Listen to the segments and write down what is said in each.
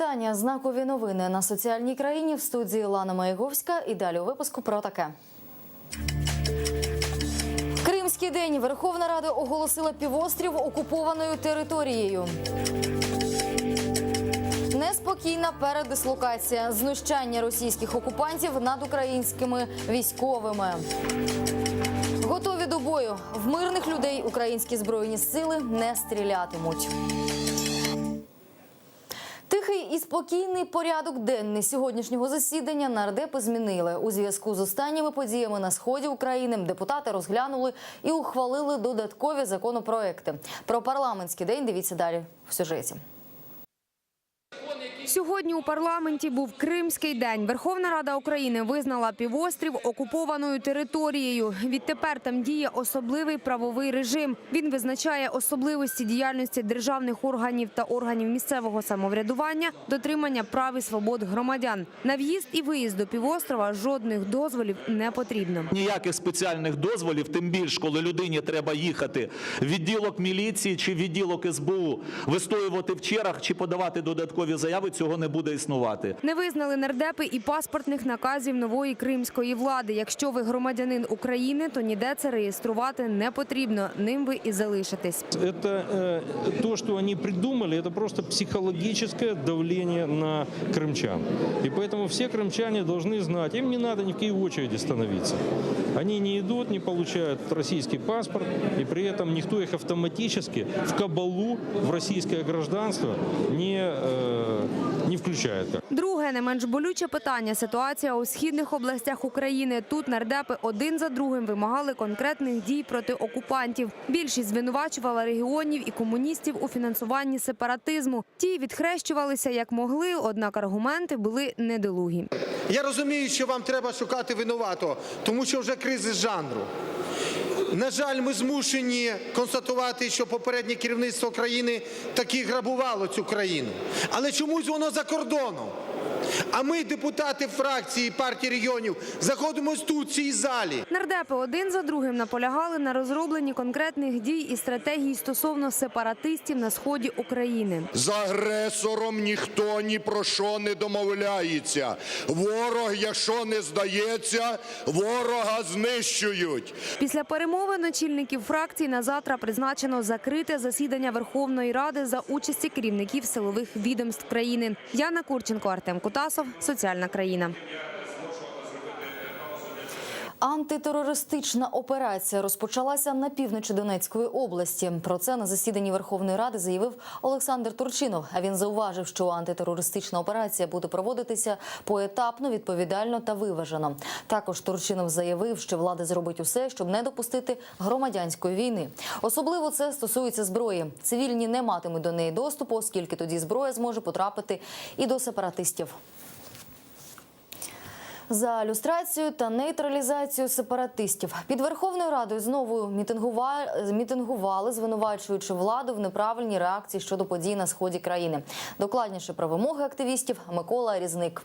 Вітання. Знакові новини на соціальній країні в студії Лана Маяговська. І далі у випуску про таке. Кримський день Верховна Рада оголосила півострів окупованою територією. Неспокійна передислокація, знущання російських окупантів над українськими військовими. Готові до бою. В мирних людей українські збройні сили не стрілятимуть. Спокійний порядок денний сьогоднішнього засідання нардепи змінили у зв'язку з останніми подіями на сході України. Депутати розглянули і ухвалили додаткові законопроекти. Про парламентський день дивіться далі в сюжеті. Сьогодні у парламенті був Кримський день. Верховна Рада України визнала півострів окупованою територією. Відтепер там діє особливий правовий режим. Він визначає особливості діяльності державних органів та органів місцевого самоврядування, дотримання прав і свобод громадян. На в'їзд і виїзд до півострова жодних дозволів не потрібно. Ніяких спеціальних дозволів, тим більш, коли людині треба їхати в відділок міліції чи відділок СБУ, вистоювати в чергах чи подавати додаткові заяви, цього не буде існувати. Не визнали нардепи і паспортних наказів нової кримської влади. Якщо ви громадянин України, то ніде це реєструвати не потрібно. Ним ви і залишитесь. Это э, то, что они придумали, это просто психологическое давление на крымчан. И поэтому все крымчане должны знать, им не надо ни в какие очереди становиться. Они не идут, не получают российский паспорт, и при этом никто их автоматически в кабалу, в российское гражданство не, э, не включает. Друге, не менш болюче питання – ситуація у східних областях України. Тут нардепи один за другим вимагали конкретних дій проти окупантів. Більшість звинувачувала регіонів і комуністів у фінансуванні сепаратизму. Ті відхрещувалися як могли, однак аргументи були недолугі. Я розумію, що вам треба шукати винуватого, тому що вже кризис жанру. На жаль, ми змушені констатувати, що попереднє керівництво країни таки грабувало цю країну. Але чомусь воно за кордоном. А ми, депутати фракції партії регіонів, заходимо тут, в цій залі. Нардепи один за другим наполягали на розробленні конкретних дій і стратегій стосовно сепаратистів на сході України. З агресором ніхто ні про що не домовляється. Ворог, якщо не здається, ворога знищують. Після перемовин очільників фракцій на завтра призначено закрите засідання Верховної Ради за участі керівників силових відомств країни. Яна Курченко, Артем Кутасов, Соціальна країна. Антитерористична операція розпочалася на півночі Донецької області. Про це на засіданні Верховної Ради заявив Олександр Турчинов. А він зауважив, що антитерористична операція буде проводитися поетапно, відповідально та виважено. Також Турчинов заявив, що влада зробить усе, щоб не допустити громадянської війни. Особливо це стосується зброї. Цивільні не матимуть до неї доступу, оскільки тоді зброя зможе потрапити і до сепаратистів. За люстрацію та нейтралізацію сепаратистів під Верховною Радою знову мітингували мітингували, звинувачуючи владу в неправильній реакції щодо подій на сході країни. Докладніше про вимоги активістів Микола Різник.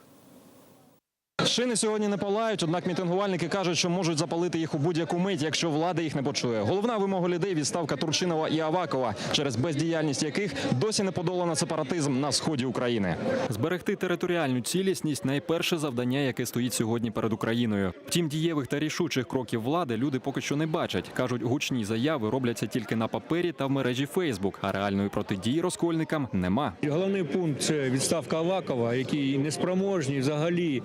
Шини сьогодні не палають, однак мітингувальники кажуть, що можуть запалити їх у будь-яку мить, якщо влада їх не почує. Головна вимога людей відставка Турчинова і Авакова, через бездіяльність яких досі не подолано сепаратизм на сході України. Зберегти територіальну цілісність найперше завдання, яке стоїть сьогодні перед Україною. Втім, дієвих та рішучих кроків влади люди поки що не бачать. кажуть, гучні заяви робляться тільки на папері та в мережі Фейсбук, а реальної протидії розкольникам нема. Головний пункт це відставка Авакова, який неспроможний взагалі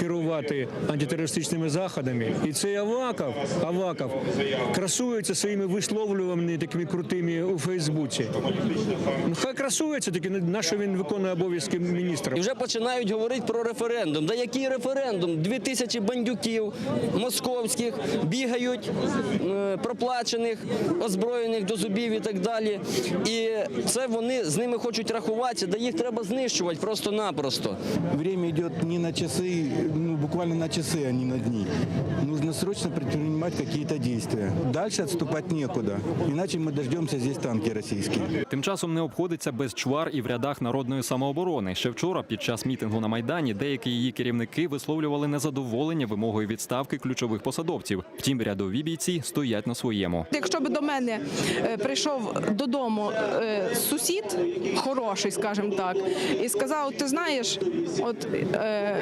керувати антитерористичними заходами. І цей Аваков, Аваков красується своїми висловлюваннями такими крутими у Фейсбуці. Ну хай красується, таки на що він виконує обов'язки міністра. І вже починають говорити про референдум. Да який референдум? Дві тисячі бандюків московських бігають, е, проплачених, озброєних до зубів і так далі. І це вони з ними хочуть рахуватися, да їх треба знищувати просто-напросто. Время идет не на часы, ну, буквально на часы, а не на дни. Нужно срочно предпринимать какие-то действия. Дальше отступать некуда, иначе мы дождемся здесь танки российские. Тим часом не обходиться без чвар і в рядах народної самооборони. Ще вчора, під час мітингу на майдані, деякі її керівники висловлювали незадоволення вимогою відставки ключових посадовців. Втім, рядові бійці стоять на своєму. Якщо б до мене е, прийшов додому е, сусід, хороший, скажімо так, і сказав: ти знаєш, от е,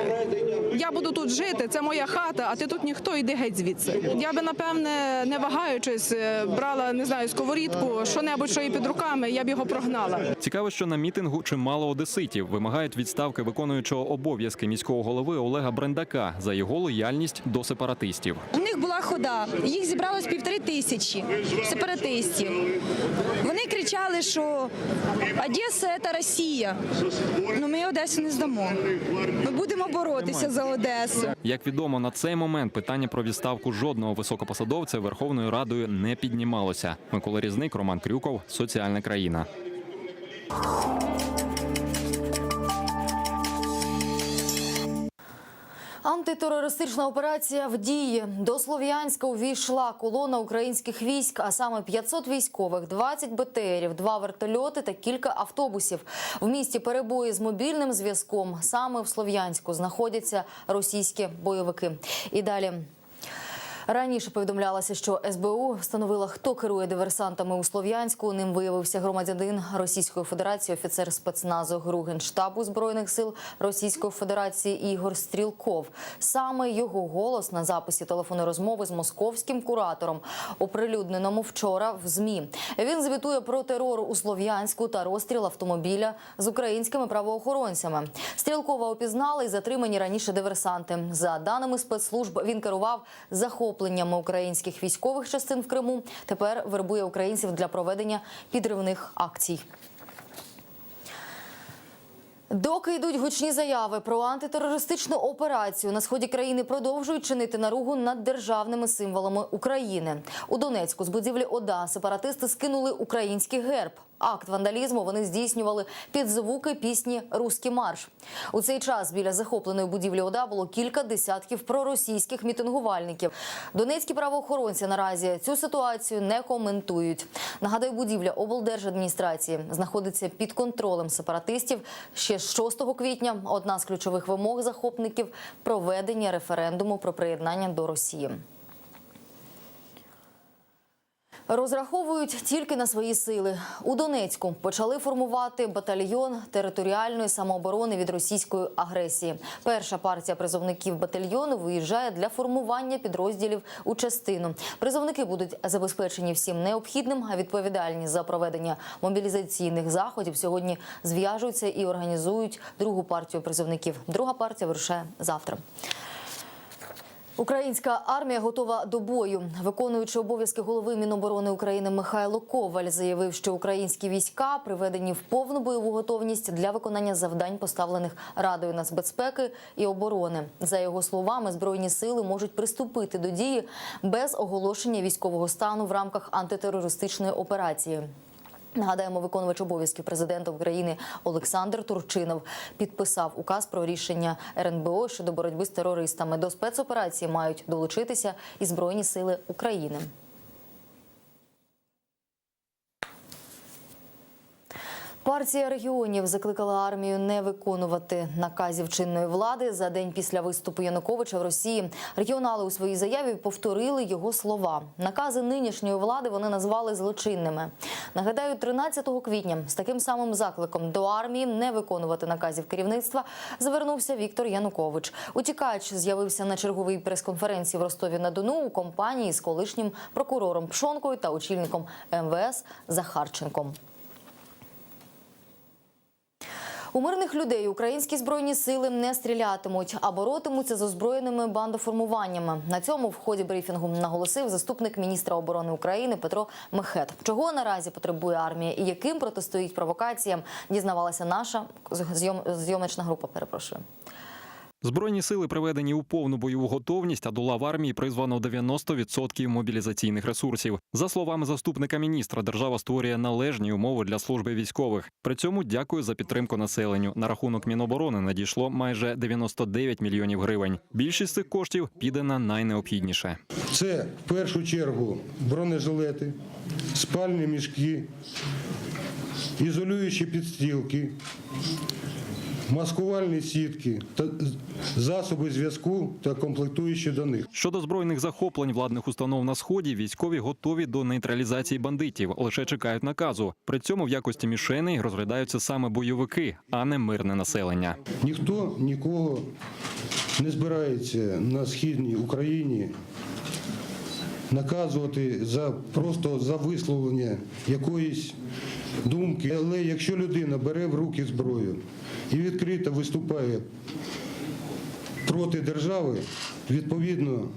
я буду тут жити, це моя хата, а ти тут ніхто, йди геть звідси. Я би напевне, не вагаючись, е, брала не знаю сковорідку, що небудь що є під руками, я б його прогнала. Цікаво, що на мітингу чимало одеситів вимагають відставки виконуючого обов'язки міського голови Олега Брендака за його лояльність до сепаратистів. У них була хода, їх зібралось півтори тисячі сепаратистів. Вони кричали, що Одеса – це Росія. Ну ми Одесу не здамо. Ми будемо боротися за Одесу. Як відомо, на цей момент питання про відставку жодного високопосадовця Верховною Радою не піднімалося. Микола Різник, Роман Крюков, Соціальна країна. Антитерористична операція в дії. До Слов'янська увійшла колона українських військ, а саме 500 військових, 20 БТРів, два вертольоти та кілька автобусів. В місті перебої з мобільним зв'язком. Саме в Слов'янську знаходяться російські бойовики. І далі. Раніше повідомлялося, що СБУ встановила, хто керує диверсантами у Слов'янську. Ним виявився громадянин Російської Федерації, офіцер спецназу ГРУ Генштабу збройних сил Російської Федерації Ігор Стрілков. Саме його голос на записі телефонної розмови з московським куратором, оприлюдненому вчора в змі. Він звітує про терор у Слов'янську та розстріл автомобіля з українськими правоохоронцями. Стрілкова опізнали і затримані раніше диверсанти. За даними спецслужб, він керував захопленнями українських військових частин в Криму. Тепер вербує українців для проведення підривних акцій. Доки йдуть гучні заяви про антитерористичну операцію на сході країни продовжують чинити наругу над державними символами України. У Донецьку з будівлі ОДА сепаратисти скинули український герб. Акт вандалізму вони здійснювали під звуки пісні Руський марш. У цей час біля захопленої будівлі ОДА було кілька десятків проросійських мітингувальників. Донецькі правоохоронці наразі цю ситуацію не коментують. Нагадаю, будівля облдержадміністрації знаходиться під контролем сепаратистів. Ще з 6 квітня одна з ключових вимог захопників проведення референдуму про приєднання до Росії. Розраховують тільки на свої сили. У Донецьку почали формувати батальйон територіальної самооборони від російської агресії. Перша партія призовників батальйону виїжджає для формування підрозділів у частину. Призовники будуть забезпечені всім необхідним, а відповідальні за проведення мобілізаційних заходів сьогодні зв'яжуться і організують другу партію призовників. Друга партія вирушає завтра. Українська армія готова до бою. Виконуючи обов'язки голови Міноборони України Михайло Коваль заявив, що українські війська приведені в повну бойову готовність для виконання завдань, поставлених Радою нацбезпеки і оборони. За його словами, збройні сили можуть приступити до дії без оголошення військового стану в рамках антитерористичної операції. Нагадаємо, виконувач обов'язків президента України Олександр Турчинов підписав указ про рішення РНБО щодо боротьби з терористами. До спецоперації мають долучитися і збройні сили України. Партія регіонів закликала армію не виконувати наказів чинної влади за день після виступу Януковича в Росії. Регіонали у своїй заяві повторили його слова. Накази нинішньої влади вони назвали злочинними. Нагадаю, 13 квітня з таким самим закликом до армії не виконувати наказів керівництва звернувся Віктор Янукович. Утікач з'явився на черговій прес-конференції в Ростові на Дону у компанії з колишнім прокурором Пшонкою та очільником МВС Захарченком. У мирних людей українські збройні сили не стрілятимуть, а боротимуться з озброєними бандоформуваннями. На цьому в ході брифінгу наголосив заступник міністра оборони України Петро Мехет. Чого наразі потребує армія і яким протистоїть провокаціям, дізнавалася наша зйом- зйомочна група. Перепрошую. Збройні сили приведені у повну бойову готовність, а до лав армії призвано 90% мобілізаційних ресурсів. За словами заступника міністра, держава створює належні умови для служби військових. При цьому дякую за підтримку населенню. На рахунок Міноборони надійшло майже 99 мільйонів гривень. Більшість цих коштів піде на найнеобхідніше. Це в першу чергу бронежилети, спальні мішки, ізолюючі підстілки, маскувальні сітки та засоби зв'язку та комплектуючі до них. Щодо збройних захоплень владних установ на сході, військові готові до нейтралізації бандитів, лише чекають наказу. При цьому в якості мішеней розглядаються саме бойовики, а не мирне населення. Ніхто нікого не збирається на східній Україні наказувати за просто за висловлення якоїсь думки. Але якщо людина бере в руки зброю і відкрито виступає проти держави, відповідно,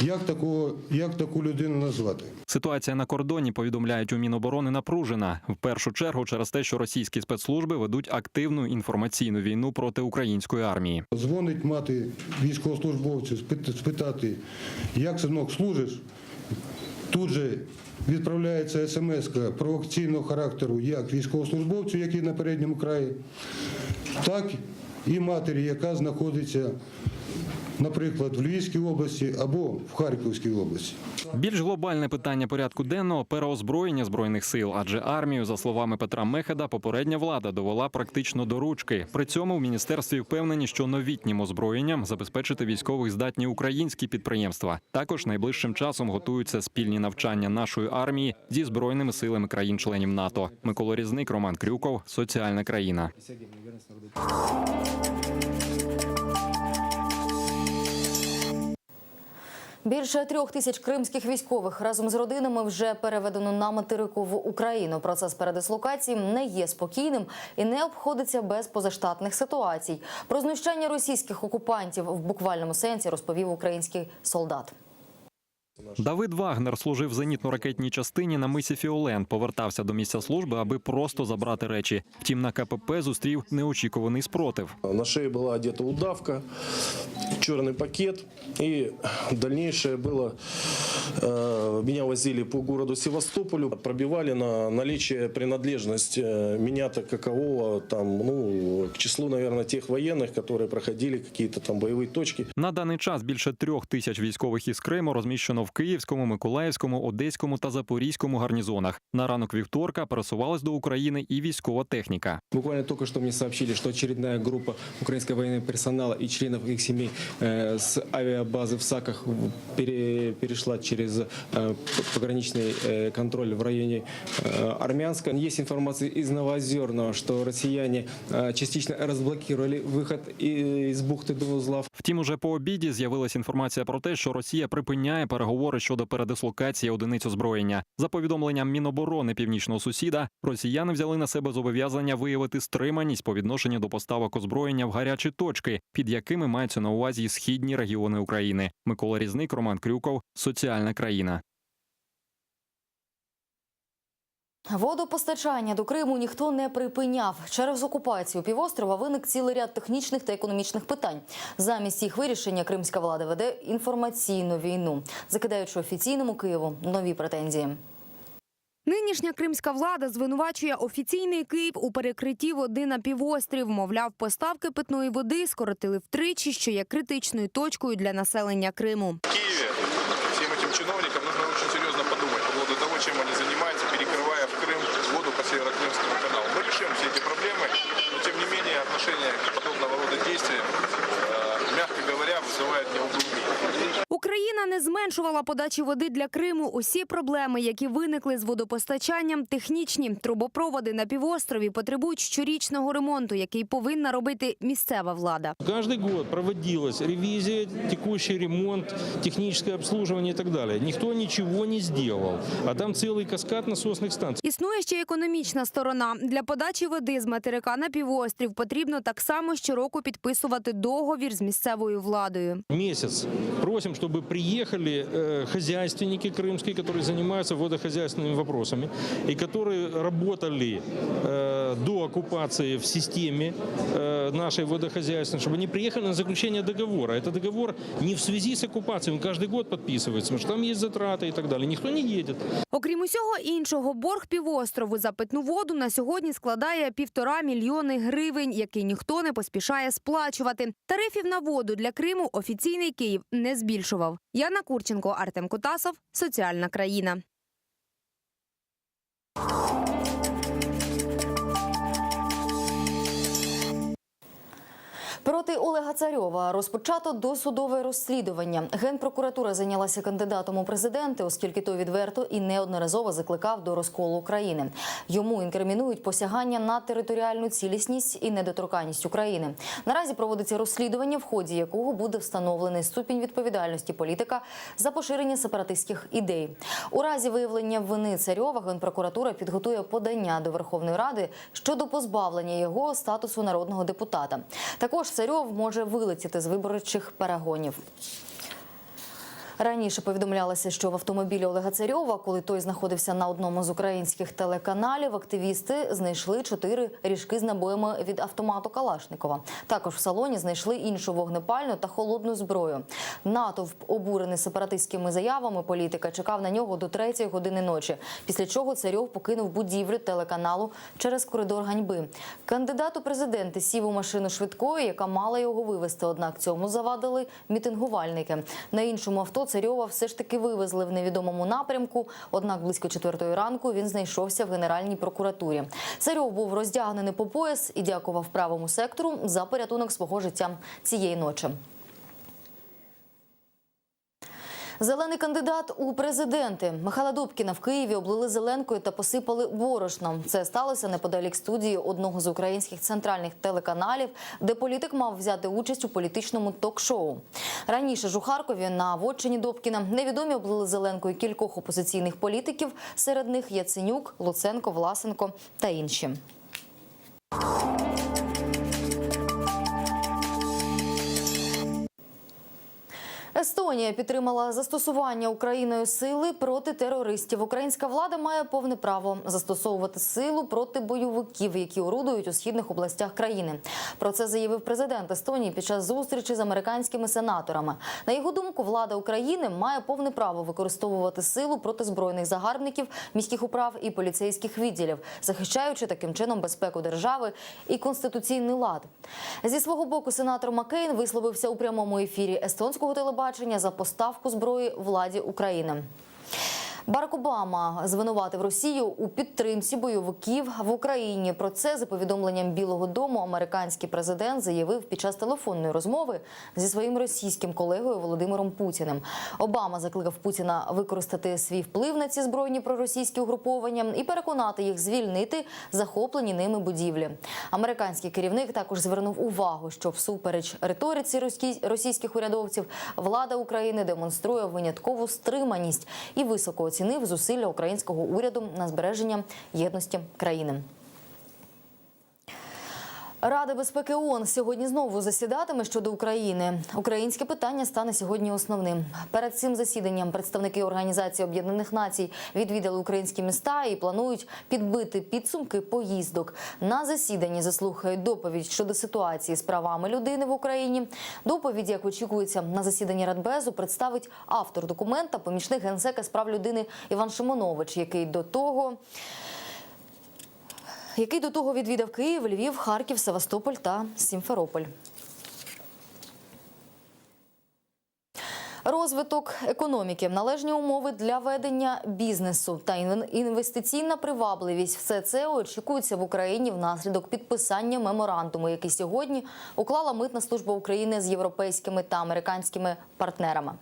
як такого, як таку людину назвати? Ситуація на кордоні повідомляють у Міноборони напружена в першу чергу через те, що російські спецслужби ведуть активну інформаційну війну проти української армії. Дзвонить мати військовослужбовцю, спитати, як синок служиш. Тут же відправляється смс провокаційного характеру як військовослужбовцю, який на передньому краї, так і матері, яка знаходиться, наприклад, в Львівській області або в Харківській області. Більш глобальне питання порядку денного переозброєння збройних сил, адже армію, за словами Петра Мехеда, попередня влада довела практично до ручки. При цьому в міністерстві впевнені, що новітнім озброєнням забезпечити військових здатні українські підприємства. Також найближчим часом готуються спільні навчання нашої армії зі збройними силами країн-членів НАТО. Микола Різник, Роман Крюков, соціальна країна. Більше трьох тисяч кримських військових разом з родинами вже переведено на материкову Україну. Процес передислокації не є спокійним і не обходиться без позаштатних ситуацій. Про знущання російських окупантів в буквальному сенсі розповів український солдат. Давид Вагнер служив в зенітно-ракетній частині на мисі Фіолен. Повертався до місця служби, аби просто забрати речі. Втім, на КПП зустрів неочікуваний спротив. На шее была одета удавка, черный пакет. И дальнейшее было, э, меня возили по городу Севастополю, пробивали на наличие принадлежность э, меня-то какового, там, ну, к числу, наверное, тех военных, которые проходили какие-то там боевые точки. На даний час більше трьох тисяч військових із Криму розміщено в Київському, Миколаївському, Одеському та Запорізькому гарнізонах. На ранок вівторка пересувалась до України і військова техніка. Буквально только что мне сообщили, что очередная группа украинского военного персонала и членов их семей э, с авиабазы в Саках пере- перешла через э, пограничный э, контроль в районе э, Армянска. Есть информация из Новоозерного, что россияне э, частично разблокировали выход и- из бухты до узлов. Втім, уже по обіді з'явилася інформація про те, що Росія припиняє переговори щодо передислокації одиниць озброєння. За повідомленням Міноборони північного сусіда, росіяни взяли на себе зобов'язання виявити стриманість по відношенню до поставок озброєння в гарячі точки, під якими маються на увазі східні регіони України. Микола Різник, Роман Крюков, соціальна країна. Водопостачання до Криму ніхто не припиняв. Через окупацію півострова виник цілий ряд технічних та економічних питань. Замість їх вирішення кримська влада веде інформаційну війну, закидаючи офіційному Києву нові претензії. Нинішня кримська влада звинувачує офіційний Київ у перекритті води на півострів. Мовляв, поставки питної води скоротили втричі, що є критичною точкою для населення Криму. Україна не зменшувала подачі води для Криму. Усі проблеми, які виникли з водопостачанням, технічні. Трубопроводи на півострові потребують щорічного ремонту, який повинна робити місцева влада. Каждый год проводилась ревизия, текущий ремонт, техническое обслуживание и так далее. Никто ничего не сделал. А там целый каскад насосных станций. Існує ще й економічна сторона. Для подачі води з материка на півострів потрібно так само щороку підписувати договір з місцевою владою. Месяц просим, чтобы приехали приехали э, хозяйственники крымские, которые занимаются водохозяйственными вопросами и которые работали э, до оккупации в системе э, нашей водохозяйственной, чтобы они приехали на заключение договора. Это договор не в связи с оккупацией, он каждый год подписывается, потому что там есть затраты и так далее. Никто не едет. Окрім усього іншого, борг півострову за питну воду на сьогодні складає півтора мільйони гривень, який ніхто не поспішає сплачувати. Тарифів на воду для Криму офіційний Київ не збільшував. Яна Курченко, Артем Кутасов, Соціальна країна. Проти Олега Царьова розпочато досудове розслідування. Генпрокуратура зайнялася кандидатом у президенти, оскільки той відверто і неодноразово закликав до розколу України. Йому інкримінують посягання на територіальну цілісність і недоторканність України. Наразі проводиться розслідування, в ході якого буде встановлений ступінь відповідальності політика за поширення сепаратистських ідей. У разі виявлення вини Царьова генпрокуратура підготує подання до Верховної Ради щодо позбавлення його статусу народного депутата. Також Царьов може вилетіти з виборчих перегонів. Раніше повідомлялося, що в автомобілі Олега Царьова, коли той знаходився на одному з українських телеканалів, активісти знайшли чотири ріжки з набоями від автомату Калашникова. Також в салоні знайшли іншу вогнепальну та холодну зброю. Натовп, обурений сепаратистськими заявами політика, чекав на нього до третьої години ночі. Після чого Царьов покинув будівлю телеканалу через коридор ганьби. Кандидат у президенти сів у машину швидкої, яка мала його вивезти. Однак цьому завадили мітингувальники. На іншому авто Царьова все ж таки вивезли в невідомому напрямку. Однак близько четвертої ранку він знайшовся в Генеральній прокуратурі. Царьов був роздягнений по пояс і дякував правому сектору за порятунок свого життя цієї ночі. Зелений кандидат у президенти Михайла Добкіна в Києві облили зеленкою та посипали борошном. Це сталося неподалік студії одного з українських центральних телеканалів, де політик мав взяти участь у політичному ток-шоу. Раніше ж у Харкові на вотчині Добкіна невідомі облили зеленкою кількох опозиційних політиків. Серед них Яценюк, Луценко, Власенко та інші. Естонія підтримала застосування Україною сили проти терористів. Українська влада має повне право застосовувати силу проти бойовиків, які орудують у східних областях країни. Про це заявив президент Естонії під час зустрічі з американськими сенаторами. На його думку, влада України має повне право використовувати силу проти збройних загарбників, міських управ і поліцейських відділів, захищаючи таким чином безпеку держави і конституційний лад. Зі свого боку, сенатор Маккейн висловився у прямому ефірі естонського телебачення за поставку зброї владі України. Барак Обама звинуватив Росію у підтримці бойовиків в Україні. Про це за повідомленням Білого Дому американський президент заявив під час телефонної розмови зі своїм російським колегою Володимиром Путіним. Обама закликав Путіна використати свій вплив на ці збройні проросійські угруповання і переконати їх звільнити захоплені ними будівлі. Американський керівник також звернув увагу, що всупереч риториці російсь- російських урядовців влада України демонструє виняткову стриманість і високо оцінив зусилля українського уряду на збереження єдності країни. Рада безпеки ООН сьогодні знову засідатиме щодо України. Українське питання стане сьогодні основним. Перед цим засіданням представники Організації Об'єднаних Націй відвідали українські міста і планують підбити підсумки поїздок. На засіданні заслухають доповідь щодо ситуації з правами людини в Україні. Доповідь, як очікується, на засіданні Радбезу представить автор документа, помічник генсека з прав людини Іван Шимонович, який до того який до того відвідав Київ, Львів, Харків, Севастополь та Сімферополь. Розвиток економіки, належні умови для ведення бізнесу та інвестиційна привабливість все це очікується в Україні внаслідок підписання меморандуму, який сьогодні уклала митна служба України з європейськими та американськими партнерами.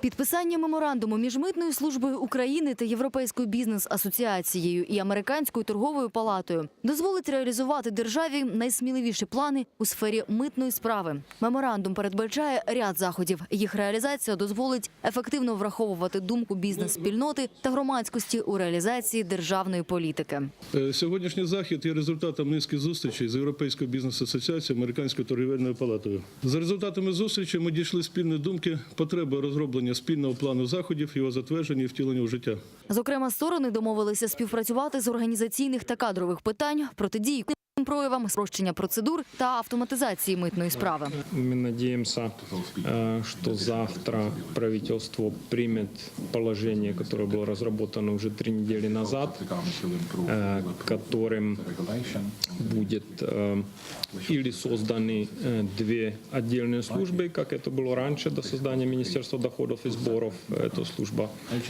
Підписання меморандуму між митною службою України та Європейською бізнес-асоціацією і Американською торговою палатою дозволить реалізувати державі найсміливіші плани у сфері митної справи. Меморандум передбачає ряд заходів. Їх реалізація дозволить ефективно враховувати думку бізнес-спільноти та громадськості у реалізації державної політики. Е, Сьогоднішній захід є результатом низки зустрічей з Європейською бізнес-асоціацією, Американською торгівельною палатою. За результатами зустрічі ми дійшли спільної думки потреби розроблення спільного плану заходів, його затвердження і втілення в життя. Зокрема, сторони домовилися співпрацювати з організаційних та кадрових питань, протидії проявам, спрощення процедур та автоматизації митної справи. Мы надеемся, э, что завтра правительство примет положение, которое было разработано уже три недели назад, э, которым будет э, или созданы э, две отдельные службы, как это было раньше до создания Министерства доходов и сборов. Это служба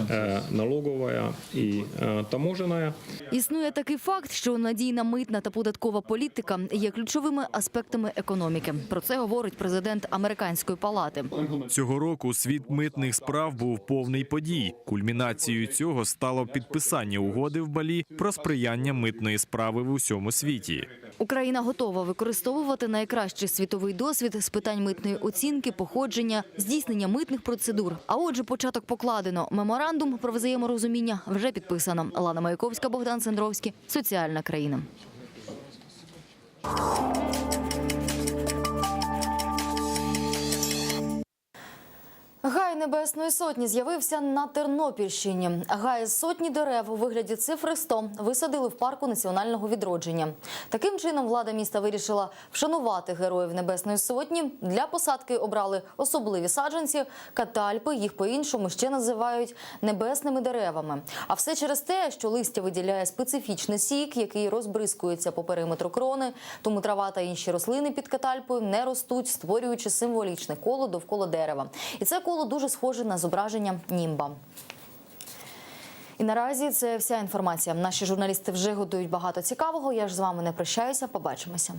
э, налоговая и э, таможенная. Існує такий факт, що надійна митна та податкова політика є ключовими аспектами економіки. Про це говорить президент американської палати. Цього року світ митних справ був повний подій. Кульмінацією цього стало підписання угоди в Балі про сприяння митної справи в усьому світі. Україна готова використовувати найкращий світовий досвід з питань митної оцінки, походження, здійснення митних процедур. А отже, початок покладено. Меморандум про взаєморозуміння вже підписано. Лана Маяковська, Богдан Сендровський. Соціальна країна. うん。Гай Небесної Сотні з'явився на Тернопільщині. Гай сотні дерев у вигляді цифри 100 висадили в парку національного відродження. Таким чином влада міста вирішила вшанувати героїв Небесної Сотні. Для посадки обрали особливі саджанці, катальпи. Їх по-іншому ще називають небесними деревами. А все через те, що листя виділяє специфічний сік, який розбризкується по периметру крони. Тому трава та інші рослини під катальпою не ростуть, створюючи символічне коло довкола дерева. І це коло дуже схоже на зображення німба. І наразі це вся інформація. Наші журналісти вже готують багато цікавого. Я ж з вами не прощаюся. Побачимося.